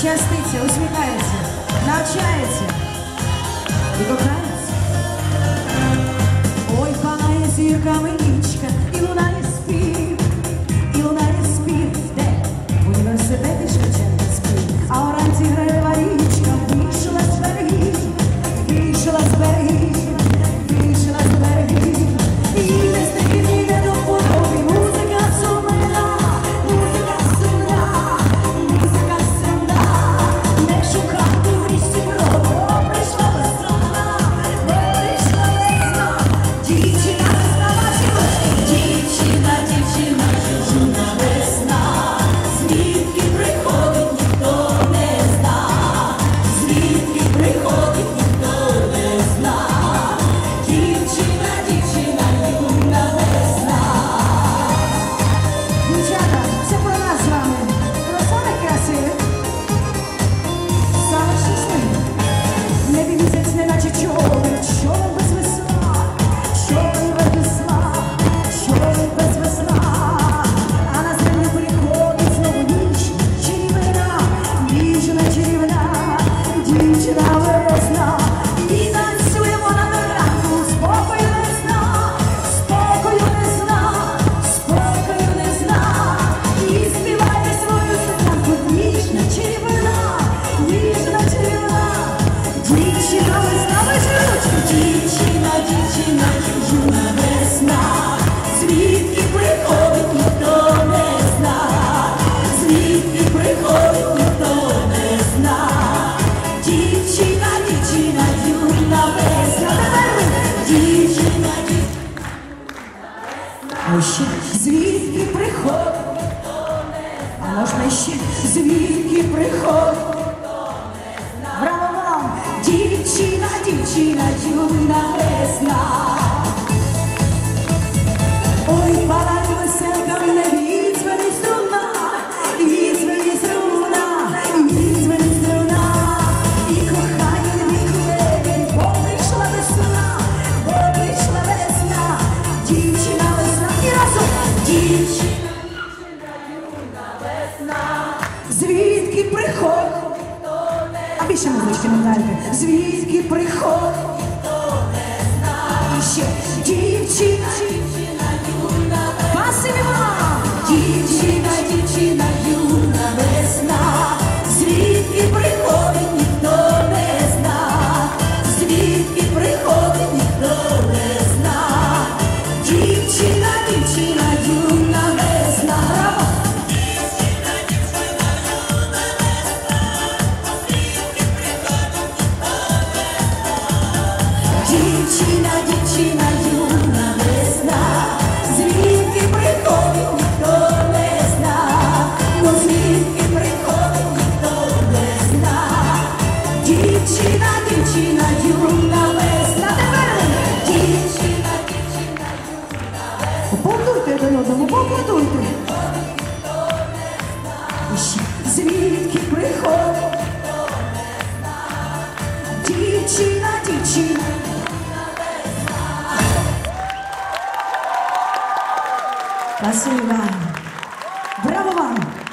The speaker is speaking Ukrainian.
щаститься, усміхається, навчається і кохається. Ой, палає зірками. вічна і танцюємо на ранку, спокою не зна, спокою не зна, спокою не зна, і співайте свою станку, ніжна чарівна, ніжна чарівна, дівчина. Ще звідки приход, а можна ще звідки приход. Браво вам, дівчина, дівчина, дівчина. звідки приходить? А ви ще музички? Звідки приходить? Дівчина, дівчина, юна весна, звідки приходить ніхто не зна, звідки приходить ніхто не зна, дівчина, дівчина, юна весна, дівчина, дівчина, юна, поплатуйте один одному, поплатуйте. Звідки приходить ніхто не зна, дівчина, дівчина. ワシーワンブラボワン。